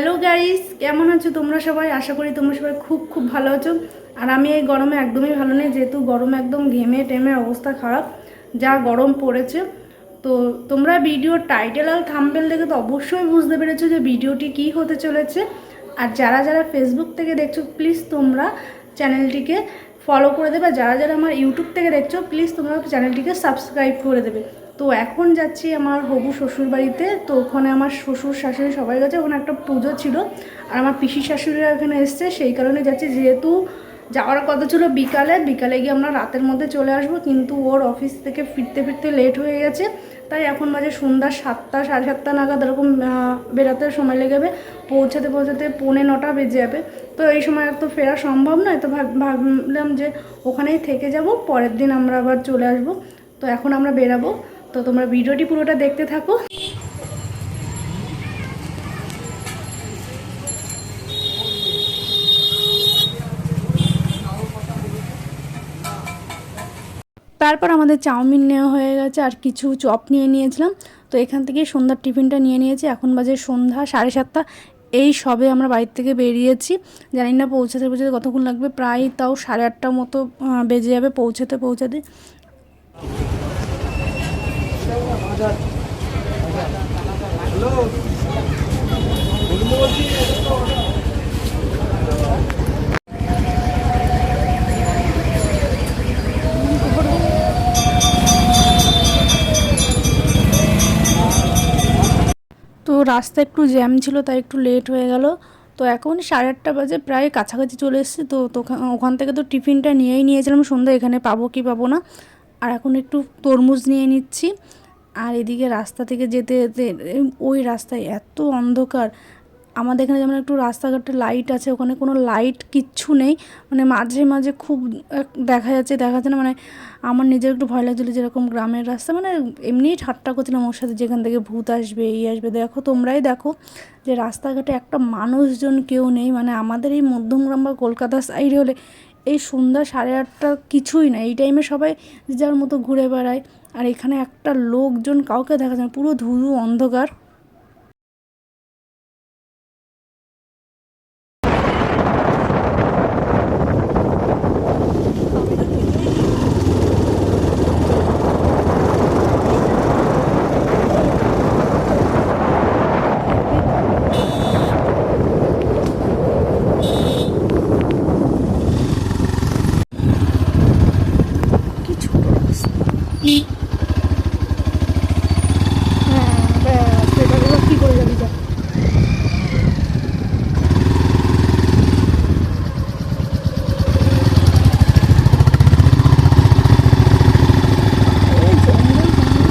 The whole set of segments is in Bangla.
হ্যালো গাইস, কেমন আছো তোমরা সবাই? আশা করি তোমরা সবাই খুব খুব ভালো আছো। আর আমি এই গরমে একদমই ভালো নেই, যেহেতু গরমে একদম ঘেমে টেমে অবস্থা খারাপ, যা গরম পড়েছে। তো তোমরা ভিডিওর টাইটেল আর থাম্বেল দেখে তো অবশ্যই বুঝতে পেরেছ যে ভিডিওটি কী হতে চলেছে। আর যারা যারা ফেসবুক থেকে দেখছ প্লিজ তোমরা চ্যানেলটিকে ফলো করে দেবে। যারা যারা আমার ইউটিউব থেকে দেখছ প্লিজ তোমরা চ্যানেলটিকে সাবস্ক্রাইব করে দেবে। তো এখন যাচ্ছি আমার হবু শ্বশুর বাড়িতে তো ওখানে আমার শ্বশুর শাশুড়ি সবাই গেছে, ওখানে একটা পুজো ছিল। আর আমার পিসি শাশুড়িরা এখানে এসছে, সেই কারণে যাচ্ছি। যেহেতু যাওয়ার কথা ছিল বিকালে বিকালে গিয়ে আমরা রাতের মধ্যে চলে আসব, কিন্তু ওর অফিস থেকে ফিরতে ফিরতে লেট হয়ে গেছে। তাই এখন বাজে সন্ধ্যা সাতটা, সাড়ে সাতটা নাগাদ এরকম বেরাতে সময় লেগে যাবে। পৌঁছাতে পৌঁছাতে পৌনে নটা বেজে যাবে। তো এই সময় আর তো ফেরা সম্ভব নয়। তো ভাব- ভাবলাম যে ওখানেই থেকে যাব, পরের দিন আমরা আবার চলে আসব। তো এখন আমরা বেরাবো। তো তোমরা ভিডিওটি পুরোটা দেখতে থাকো। তারপর আমাদের চাউমিন নেওয়া হয়ে গেছে, আর কিছু চপ নিয়ে নিয়েছিলাম। তো এখান থেকে সন্ধ্যার টিফিনটা নিয়ে নিয়েছি, এখন বাজে সন্ধ্যা সাড়ে সাতটা। এই সবে আমরা বাড়ির থেকে বেরিয়েছি, জানি না পৌঁছাতে পৌঁছাতে কতক্ষণ লাগবে, প্রায় তাও সাড়ে আটটার মতো বেজে যাবে পৌঁছাতে পৌঁছাতে তো রাস্তা একটু জ্যাম ছিল তাই একটু লেট হয়ে গেল। তো এখন সাড়ে আটটা বাজে প্রায় কাছাকাছি চলে এসেছি। তো ওখান থেকে তো টিফিনটা নিয়েই নিয়েছিলাম। সন্ধ্যা এখানে পাবো কি পাবো না। আর এখন একটু তরমুজ নিয়ে নিচ্ছি। আর এদিকে রাস্তা থেকে যেতে যেতে ওই রাস্তায় এত অন্ধকার। আমাদের এখানে যেমন একটু রাস্তাঘাটে লাইট আছে, ওখানে কোনো লাইট কিচ্ছু নেই। মানে মাঝে মাঝে খুব দেখা যাচ্ছে দেখা যাচ্ছে না। মানে আমার নিজের একটু ভয় লাগছিল যেরকম গ্রামের রাস্তা। মানে এমনিই ঠাট্টা করছিলাম ওর সাথে, যেখান থেকে ভূত আসবে, এই আসবে। দেখো, তোমরাই দেখো যে রাস্তাঘাটে একটা মানুষজন কেউ নেই। মানে আমাদের এই মধ্যমগ্রাম বা কলকাতা সাইডে হলে এই সন্ধ্যা সাড়ে আটটা কিছুই না। এই টাইমে সবাই যার মতো ঘুরে বেড়ায়। আর এখানে একটা লোকজন কাউকে দেখা যায় না পুরো ধুধু অন্ধকার কি ছোট রাস্তা হ্যাঁ ব্যাস এবার এবার কী করে যাবি যা এই জঙ্গল জঙ্গল।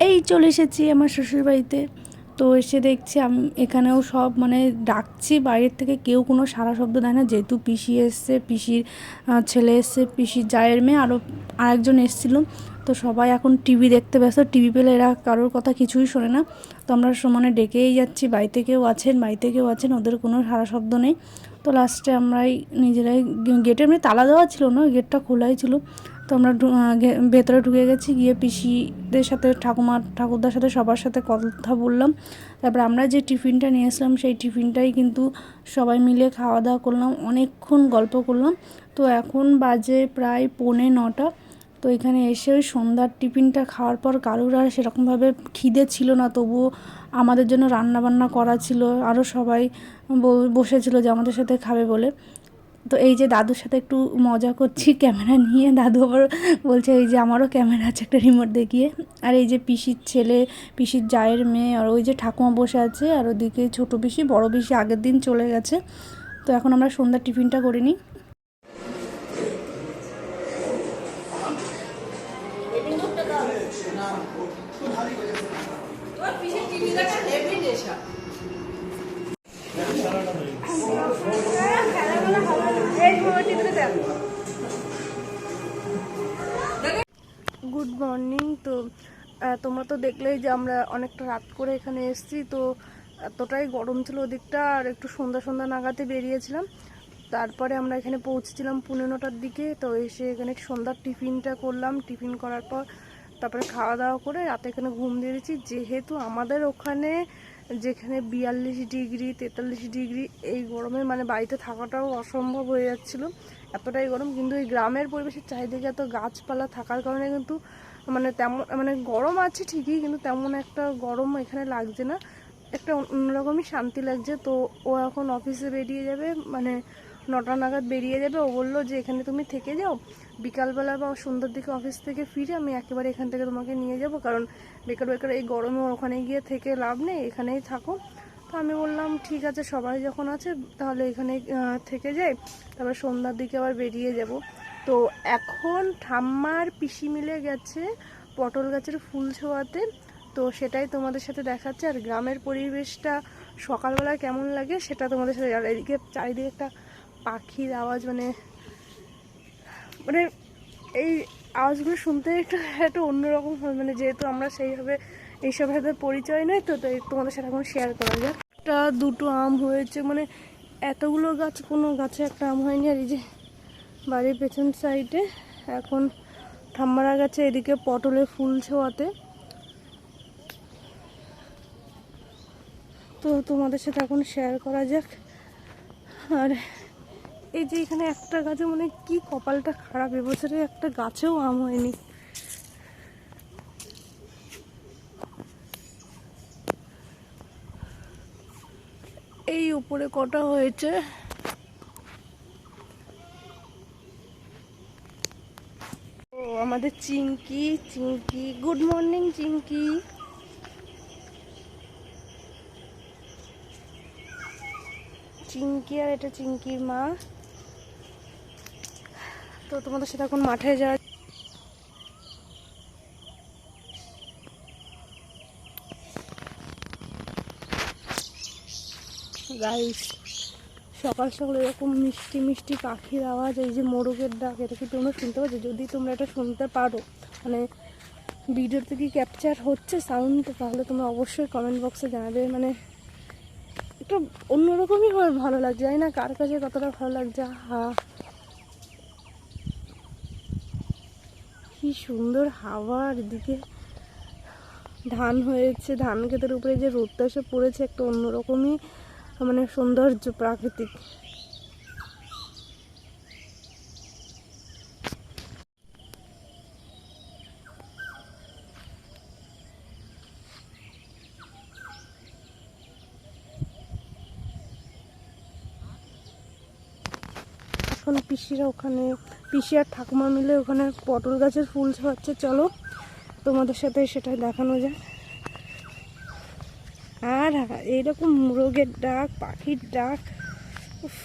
এই চলে এসেছি আমার শ্বশুর বাড়িতে তো এসে দেখছি আমি, এখানেও সব মানে ডাকছি, বাইরের থেকে কেউ কোনো সারা শব্দ দেয় না। যেহেতু পিসি এসছে, পিসির ছেলে এসছে, পিসির জায়ের মেয়ে আরও আরেকজন এসেছিল। তো সবাই এখন টিভি দেখতে ব্যস্ত। টিভি পেলে এরা কারোর কথা কিছুই শোনে না। তো আমরা সমানে ডেকেই যাচ্ছি। বাড়িতে কেউ আছেন, বাড়িতে কেউ আছেন, ওদের কোনো সারা শব্দ নেই। তো লাস্টে আমরাই নিজেরাই গেটের এমনি তালা দেওয়া ছিল না, গেটটা খোলাই ছিল। তো আমরা ভেতরে ঢুকে গেছি, গিয়ে পিসিদের সাথে ঠাকুমা, ঠাকুরদার সাথে সবার সাথে কথা বললাম। তারপর আমরা যে টিফিনটা নিয়ে আসলাম, সেই টিফিনটাই কিন্তু সবাই মিলে খাওয়া দাওয়া করলাম, অনেকক্ষণ গল্প করলাম। তো এখন বাজে প্রায় পৌনে নটা। তো এখানে এসে ওই সন্ধ্যার টিফিনটা খাওয়ার পর কারুর আর সেরকমভাবে খিদে ছিল না, তবুও আমাদের জন্য রান্না বান্না করা ছিল। আরও সবাই বসেছিল যে আমাদের সাথে খাবে বলে। তো এই যে দাদুর সাথে একটু মজা করছি, ক্যামেরা নিয়ে। দাদু আবার বলছে, এই যে আমারও ক্যামেরা আছে একটা রিমোট দেখিয়ে। আর এই যে পিসির ছেলে, পিসির জায়ের মেয়ে, আর ওই যে ঠাকুমা বসে আছে, আর ওদিকে ছোটো পিসি, বড় পিসি আগের দিন চলে গেছে। তো এখন আমরা সন্ধ্যার টিফিনটা করে নিই। তোমরা তো দেখলেই যে আমরা অনেকটা রাত করে এখানে এসেছি, তো এতটাই গরম ছিল ওদিকটা, আর একটু সন্ধ্যা সন্ধ্যা নাগাতে বেরিয়েছিলাম। তারপরে আমরা এখানে পৌঁছেছিলাম পৌনে নটার দিকে, তো এসে এখানে সন্ধ্যার টিফিনটা করলাম। টিফিন করার পর তারপরে খাওয়া দাওয়া করে রাতে এখানে ঘুম দিয়েছি। যেহেতু আমাদের ওখানে যেখানে বিয়াল্লিশ ডিগ্রি, তেতাল্লিশ ডিগ্রি, এই গরমে মানে বাড়িতে থাকাটাও অসম্ভব হয়ে যাচ্ছিল। এতটাই গরম, কিন্তু এই গ্রামের পরিবেশের চারিদিকে এত গাছপালা থাকার কারণে কিন্তু মানে তেমন মানে গরম আছে ঠিকই, কিন্তু তেমন একটা গরম এখানে লাগছে না। একটা অন্যরকমই শান্তি লাগছে। তো ও এখন অফিসে বেরিয়ে যাবে মানে নটা নাগাদ বেরিয়ে যাবে। ও বলল যে, এখানে তুমি থেকে যাও। বিকালবেলা বা সন্ধ্যার দিকে অফিস থেকে ফিরে আমি একেবারে এখান থেকে তোমাকে নিয়ে যাব। কারণ বেকার বেকার এই গরমে ওখানে গিয়ে থেকে লাভ নেই, এখানেই থাকো। তো আমি বললাম, ঠিক আছে, সবাই যখন আছে, তাহলে এখানে থেকে যাই। তারপর সন্ধ্যার দিকে আবার বেরিয়ে যাব। তো এখন ঠাম্মার পিসি মিলে গেছে পটল গাছের ফুল ছোঁয়াতে। তো সেটাই তোমাদের সাথে দেখাচ্ছে। আর গ্রামের পরিবেশটা সকালবেলা কেমন লাগে সেটা তোমাদের সাথে আর এদিকে চারিদিকে একটা পাখির আওয়াজ মানে মানে এই আওয়াজগুলো শুনতে একটু একটু অন্যরকম হয়। মানে যেহেতু আমরা সেইভাবে এইসব সাথে পরিচয় নয় তো তাই তোমাদের সাথে এখন শেয়ার করা যাক। একটা দুটো আম হয়েছে মানে এতগুলো গাছ, কোনো গাছে একটা আম হয়নি। আর এই যে বাড়ির পেছন সাইডে এখন ঠাম্মারা গেছে এদিকে পটলে ফুল ছোঁয়াতে। তো তোমাদের সাথে এখন শেয়ার করা যাক। আর এই যে এখানে একটা গাছে মানে কি কপালটা খারাপ, এবছরে একটা গাছেও আম হয়নি। এই উপরে কটা হয়েছে ও আমাদের চিঙ্কি চিঙ্কি গুড মর্নিং চিঙ্কি চিঙ্কি আর এটা চিঙ্কির মা। তো তোমাদের সাথে এখন মাঠে যাওয়া গাইস সকাল সকাল এরকম মিষ্টি মিষ্টি পাখির আওয়াজ, এই যে মোরগের ডাক, এটা কি তোমরা শুনতে পাচ্ছ। যদি তোমরা এটা শুনতে পারো মানে ভিডিওতে কি ক্যাপচার হচ্ছে সাউন্ড তাহলে তোমরা অবশ্যই কমেন্ট বক্সে জানাবে। মানে একটা অন্যরকমই হয়, ভালো লাগছে। জানি না কার কাছে কতটা ভালো লাগছে। হা কি সুন্দর হাওয়ার দিকে ধান হয়েছে। ধান ক্ষেতের উপরে যে রোদটা এসে পড়েছে, একটা অন্যরকমই মানে সৌন্দর্য প্রাকৃতিক। এখন পিসিরা ওখানে, পিসি আর ঠাকুমা মিলে ওখানে পটল গাছের ফুল ছোঁয়াচ্ছে চলো তোমাদের সাথে সেটা দেখানো যায় আর এইরকম মুরগের ডাক, পাখির ডাক, উফ।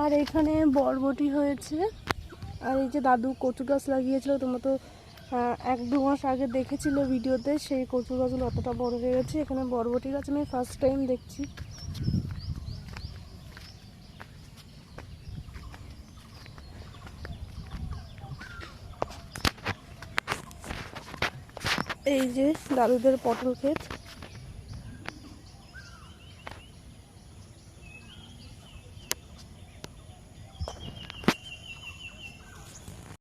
আর এখানে বরবটি হয়েছে। আর এই যে দাদু কচু গাছ লাগিয়েছিল তোমরা তো এক দু মাস আগে দেখেছিল ভিডিওতে, সেই কচু গাছগুলো অতটা বড় হয়ে গেছে। এখানে বরবটি গাছ আমি ফার্স্ট টাইম দেখছি। এই যে দাদুদের পটল ক্ষেত।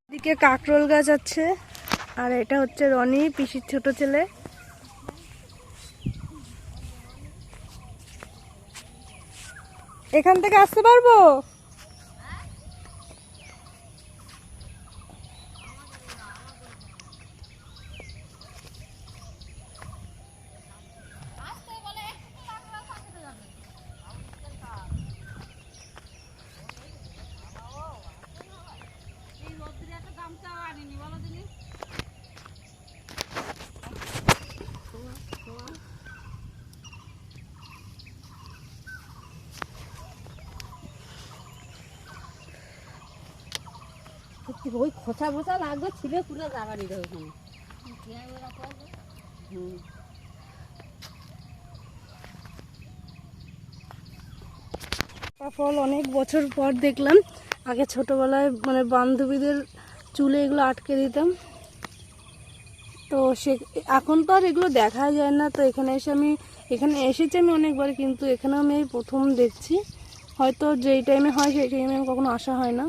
এদিকে কাকরোল গাছ আছে, আর এটা হচ্ছে রনি, পিসির ছোট ছেলে। এখান থেকে আসতে পারব? ওই খোঁচা মোচা লাগবে, ছিঁড়ে হুম। ফল অনেক বছর পর দেখলাম। আগে ছোটবেলায় মানে বান্ধবীদের চুলে এগুলো আটকে দিতাম। তো সে, এখন তো আর এগুলো দেখা যায় না। তো এখানে এসে আমি, এখানে এসেছি আমি অনেকবার, কিন্তু এখানে আমি এই প্রথম দেখছি। হয়তো যেই টাইমে হয়, সেই টাইমে কখনো আসা হয় না।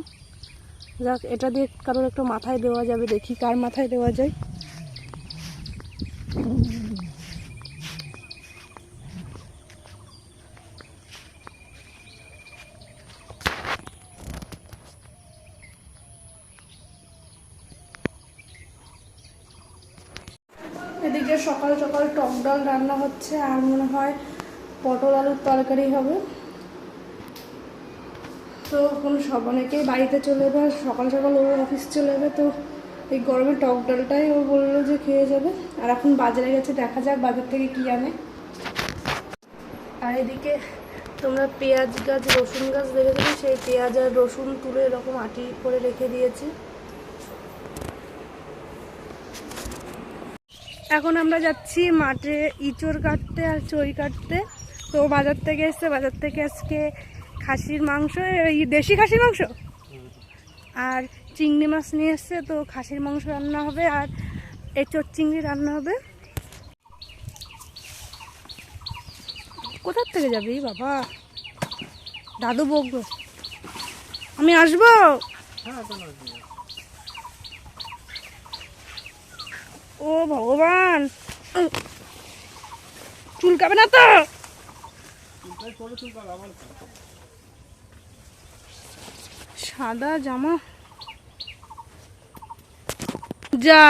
যাক, এটা দিয়ে কারোর একটু মাথায় দেওয়া যাবে, দেখি কার মাথায় দেওয়া যায়। এদিকে সকাল সকাল টক ডাল রান্না হচ্ছে, আর মনে হয় পটল আলুর তরকারি হবে। তো কোনো সব অনেকেই বাড়িতে চলে যাবে আর সকাল সকাল ও অফিস চলে যাবে, তো এই গরমে টক ডালটাই ও বলল যে খেয়ে যাবে। আর এখন বাজারে গেছে, দেখা যাক বাজার থেকে কী আনে। আর এদিকে তোমরা পেঁয়াজ গাছ, রসুন গাছ দেখেছ সেই পেঁয়াজ আর রসুন তুলে এরকম আটি করে রেখে দিয়েছি। এখন আমরা যাচ্ছি মাঠে, ইঁচড় কাটতে আর চই কাটতে। তো বাজার থেকে এসছে, বাজার থেকে আজকে খাসির মাংস এই দেশি খাসির মাংস? আর চিংড়ি মাছ নিয়ে এসছে তো খাসির মাংস রান্না হবে আর এঁচড় চিংড়ি রান্না হবে। কোথার থেকে যাবি বাবা? দাদু বকবে। আমি আসব? ও ভগবান! চুলকাবে না তো? সাদা জামা। যা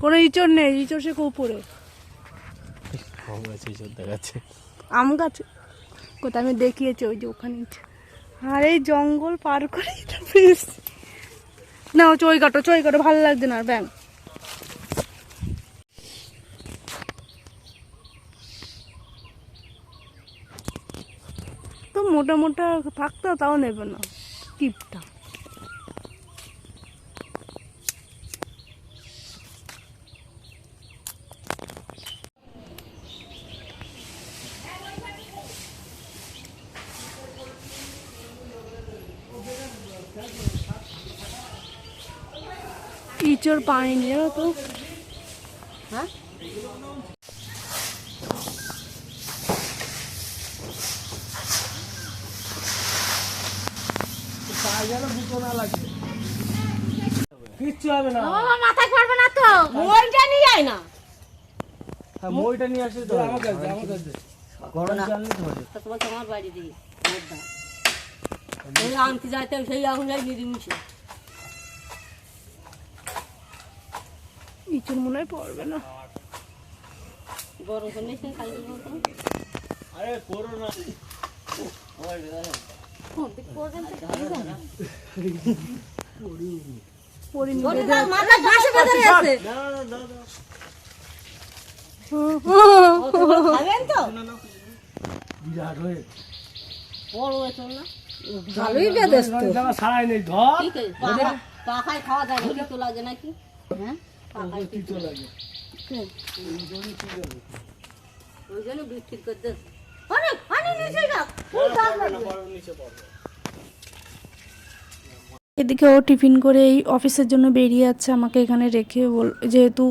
কোনো ইঁচড় নেই ইঁচড় সে উপরে। আম গাছে দেখাচ্ছে। আম গাছ? কোথায় আমি দেখিয়েছি ওই যে ওখানে আর এই জঙ্গল পার করে না চই কাটো চই কাটো ভালো লাগছে না ব্যাং। তো মোটা মোটা থাকতো তাও নেবে না। টিপটা। ইঁচড় পাইনি জানো তো হ্যাঁ কিচ্ছু হবে না। বাবা মাথায় পড়বে না তো। নিয়ে যায় না। হ্যাঁ মইটা নিয়ে আসলে তো আমার কাছে আমার কাছে গরম চাল নিতে হবে। তোমার তোমার বাড়ি দিই ওই আনতে যাইতে সেই আগুন যাই নিরিমিশে ইঁচড় মনে হয় পড়বে না গরম করে নিয়েছে কালকে মতো আরে করো না পড়িনি মাথা ঘাসে বেঁধে আছে না না। না। না খাবেন তো? বিরাট হয়ে। বড় হয়েছে না। ভালোই বেঁধেছ তো। সারাই নেই ধর। পাখায় খাওয়া যায় না তো লাগে নাকি? হ্যাঁ? ওই জন্য বিক্রি করতে অনেক অনেক নিচে যাও। ফুল গাছ লাগবে। নিচে পড়বে। এদিকে ও টিফিন করে এই অফিসের জন্য বেরিয়ে যাচ্ছে আমাকে এখানে রেখে বল যেহেতু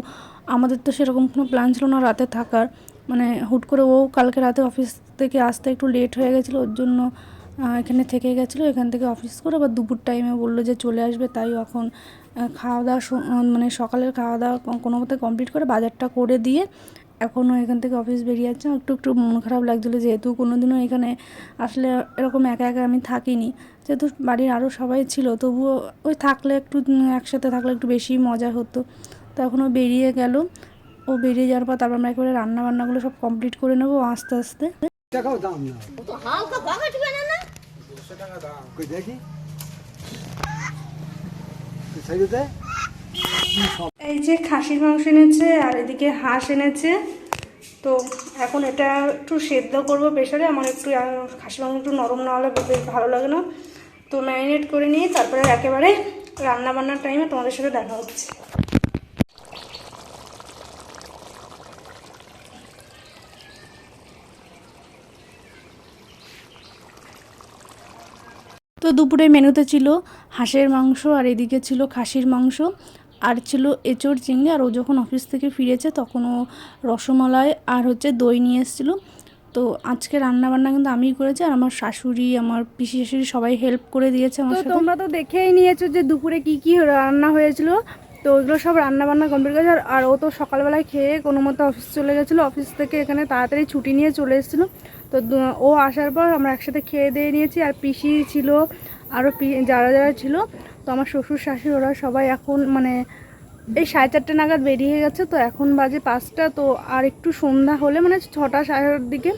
আমাদের তো সেরকম কোনো প্ল্যান ছিল না রাতে থাকার মানে হুট করে ও কালকে রাতে অফিস থেকে আসতে একটু লেট হয়ে গেছিল ওর জন্য এখানে থেকে গেছিল এখান থেকে অফিস করে আবার দুপুর টাইমে বলল যে চলে আসবে তাই এখন খাওয়া দাওয়া মানে সকালের খাওয়া দাওয়া কোনো মতে কমপ্লিট করে বাজারটা করে দিয়ে এখনও এখান থেকে অফিস বেরিয়ে যাচ্ছে। একটু একটু মন খারাপ লাগছিল যেহেতু কোনো দিনও এখানে আসলে এরকম একা একা আমি থাকিনি। যেহেতু বাড়ির আরও সবাই ছিল তবুও ওই থাকলে একটু একসাথে থাকলে একটু বেশি মজা হতো। তো এখন ও বেরিয়ে গেল। ও বেরিয়ে যাওয়ার পর তারপর আমরা একেবারে রান্না বান্নাগুলো সব কমপ্লিট করে নেব আস্তে আস্তে। টিকে কই দেখি সাইডে এই যে খাসির মাংস এনেছে আর এদিকে হাঁস এনেছে তো এখন এটা একটু সেদ্ধ করব প্রেশারে আমার একটু খাসির মাংস একটু নরম না হলে বেশ ভালো লাগে না। তো ম্যারিনেট করে নিয়ে তারপরে একেবারে রান্না বান্নার টাইমে তোমাদের সাথে দেখা হচ্ছে। তো দুপুরে মেনুতে ছিল হাঁসের মাংস আর এদিকে ছিল খাসির মাংস আর ছিল এঁচোড় চিংড়ি। আর ও যখন অফিস থেকে ফিরেছে তখন ও রসমালাই আর হচ্ছে দই নিয়ে এসেছিল। তো আজকে রান্না বান্না কিন্তু আমিই করেছি আর আমার শাশুড়ি আমার পিসি শাশুড়ি সবাই হেল্প করে দিয়েছে আমার তোমরা তো দেখেই নিয়েছো যে দুপুরে কি কি রান্না হয়েছিল। তো ওইগুলো সব রান্না বান্না কমপ্লিট করেছে আর- ও তো সকালবেলায় খেয়ে কোনো মতো অফিস চলে গেছিল। অফিস থেকে এখানে তাড়াতাড়ি ছুটি নিয়ে চলে এসেছিল। তো ও আসার পর আমরা একসাথে খেয়ে দিয়ে নিয়েছি। আর পিসি ছিল আরও পি- যারা যারা ছিল, তো আমার শ্বশুর শাশুড়ি ওরা সবাই এখন মানে এই সাড়ে চারটে নাগাদ বেরিয়ে গেছে। তো এখন বাজে পাঁচটা, তো আর একটু সন্ধ্যা হলে মানে ছটা সাড়ে দিকে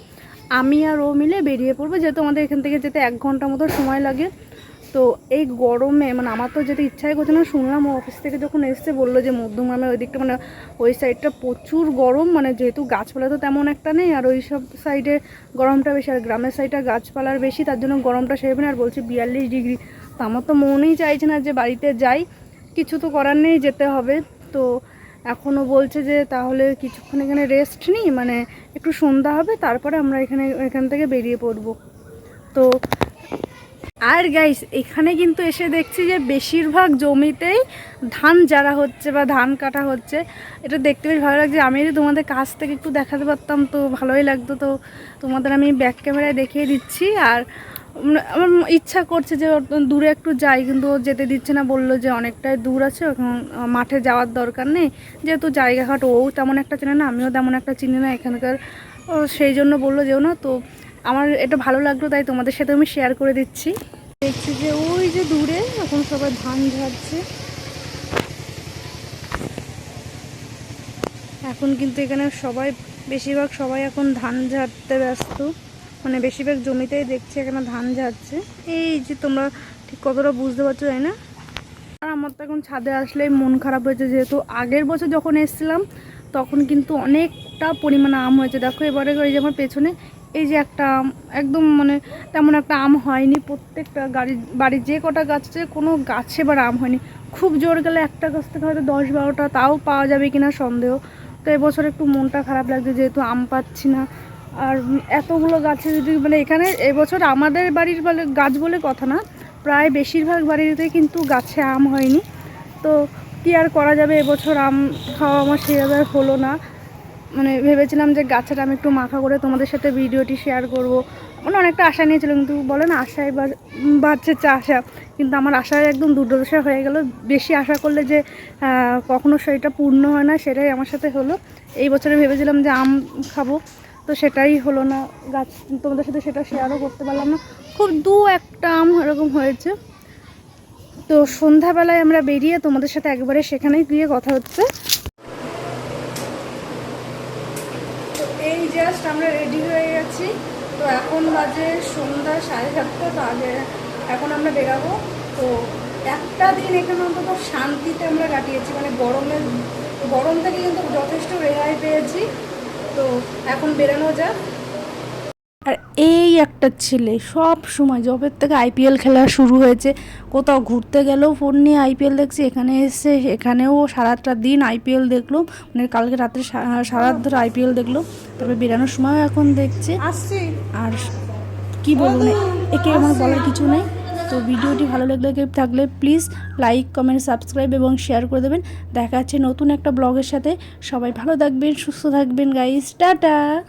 আমি আর ও মিলে বেরিয়ে পড়ব। যেহেতু আমাদের এখান থেকে যেতে এক ঘণ্টা মতো সময় লাগে। তো এই গরমে মানে আমার তো যেতে ইচ্ছাই করছে না, শুনলাম অফিস থেকে যখন এসছে বলল যে মধ্যমগ্রামের ওই দিকটা মানে ওই সাইডটা প্রচুর গরম মানে যেহেতু গাছপালা তো তেমন একটা নেই, আর ওই সব সাইডে গরমটা বেশি, আর গ্রামের সাইডটা গাছপালার বেশি, তার জন্য গরমটা সেরবে না আর বলছে বিয়াল্লিশ ডিগ্রি। তো আমার তো মনেই চাইছে না যে বাড়িতে যাই, কিছু তো করার নেই, যেতে হবে। তো এখনও বলছে যে তাহলে কিছুক্ষণ এখানে রেস্ট নিই মানে একটু সন্ধ্যা হবে, তারপরে আমরা এখানে, এখান থেকে বেরিয়ে পড়ব। তো আর গাইস এখানে কিন্তু এসে দেখছি যে বেশিরভাগ জমিতেই ধান যারা হচ্ছে বা ধান কাটা হচ্ছে। এটা দেখতে বেশ ভালো লাগছে। আমি যদি তোমাদের কাছ থেকে একটু দেখাতে পারতাম তো ভালোই লাগতো। তো তোমাদের আমি ব্যাক ক্যামেরায় দেখিয়ে দিচ্ছি। আর আমার ইচ্ছা করছে যে দূরে একটু যাই, কিন্তু ও যেতে দিচ্ছে না। বলল যে অনেকটাই দূর আছে, এখন মাঠে যাওয়ার দরকার নেই। যেহেতু জায়গাঘাট, ও তেমন একটা চেনে না, আমিও তেমন একটা চিনি না এখানকার। সেই জন্য বলল যেও না। তো আমার এটা ভালো লাগল, তাই তোমাদের সাথে আমি শেয়ার করে দিচ্ছি। দেখছি যে ওই যে দূরে, এখন সবাই ধান ঝাড়ছে। এখন কিন্তু এখানে সবাই, বেশিরভাগ সবাই এখন ধান ঝাড়তে ব্যস্ত। মানে বেশিরভাগ জমিতেই দেখছি এখানে ধান ঝাড়ছে। এই যে তোমরা ঠিক কতটা বুঝতে পারছ তাই না। আর আমার তো এখন ছাদে আসলেই মন খারাপ হয়েছে, যেহেতু আগের বছর যখন এসেছিলাম, তখন কিন্তু অনেকটা পরিমাণে আম হয়েছে। দেখো এবারে ওই যে আমার পেছনে এই যে একটা আম, একদম মানে তেমন একটা আম হয়নি, প্রত্যেকটা গাড়ি বাড়ির যে কটা গাছ আছে, কোনো গাছে এবার আম হয়নি। খুব জোর গেলে একটা গাছ থেকে হয়তো দশ বারোটা তাও পাওয়া যাবে কিনা সন্দেহ। তো এবছর একটু মনটা খারাপ লাগছে, যেহেতু আম পাচ্ছি না। আর এতগুলো গাছে যদি মানে এখানে এবছর আমাদের বাড়ির বলে গাছ বলে কথা না, প্রায় বেশিরভাগ বাড়িতে কিন্তু গাছে আম হয়নি। তো কী আর করা যাবে? এবছর আম খাওয়া আমার সেভাবে হলো না। মানে ভেবেছিলাম যে গাছের আমি একটু মাখা করে তোমাদের সাথে ভিডিওটি শেয়ার করব। মানে অনেকটা আশা নিয়েছিলাম, কিন্তু বলে না আশায় বাড়ছে আশা। কিন্তু আমার আশায় একদম দুর্দশা হয়ে গেল। বেশি আশা করলে যে কখনো সেটা পূর্ণ হয় না, সেটাই আমার সাথে হলো। এই বছরে ভেবেছিলাম যে আম খাব, তো সেটাই হলো না। গাছ, তোমাদের সাথে সেটা শেয়ারও করতে পারলাম না। খুব দু একটা আম এরকম হয়েছে। তো সন্ধ্যাবেলায় আমরা বেরিয়ে তোমাদের সাথে একবারে সেখানেই গিয়ে কথা হচ্ছে তো এই জাস্ট আমরা রেডি হয়ে গেছি। তো এখন বাজে সন্ধ্যা সাড়ে সাতটা, তো আগে এখন আমরা বেরাবো। তো একটা দিন এখানে অন্তত শান্তিতে আমরা কাটিয়েছি। মানে গরমে, গরম থেকে কিন্তু যথেষ্ট রেহাই পেয়েছি। তো এখন বেরানো যাক। আর এই একটা ছেলে সব সময় জবের থেকে আইপিএল খেলা শুরু হয়েছে। কোথাও ঘুরতে গেলেও ফোন নিয়ে আইপিএল দেখছি এখানে এসে এখানেও সারাটা দিন আইপিএল দেখল। মানে কালকে রাত্রে সা- সারা ধরে আইপিএল দেখল। তারপরে বেরানোর সময়ও এখন দেখছে। আর কি বলব না একে আমার বলার কিছু নেই। তো ভিডিওটি ভালো লাগলে থাকলে প্লিজ লাইক কমেন্ট সাবস্ক্রাইব এবং শেয়ার করে দেবেন। দেখা যাচ্ছে নতুন একটা ব্লগের সাথে। সবাই ভালো থাকবেন সুস্থ থাকবেন গাইস টাটা!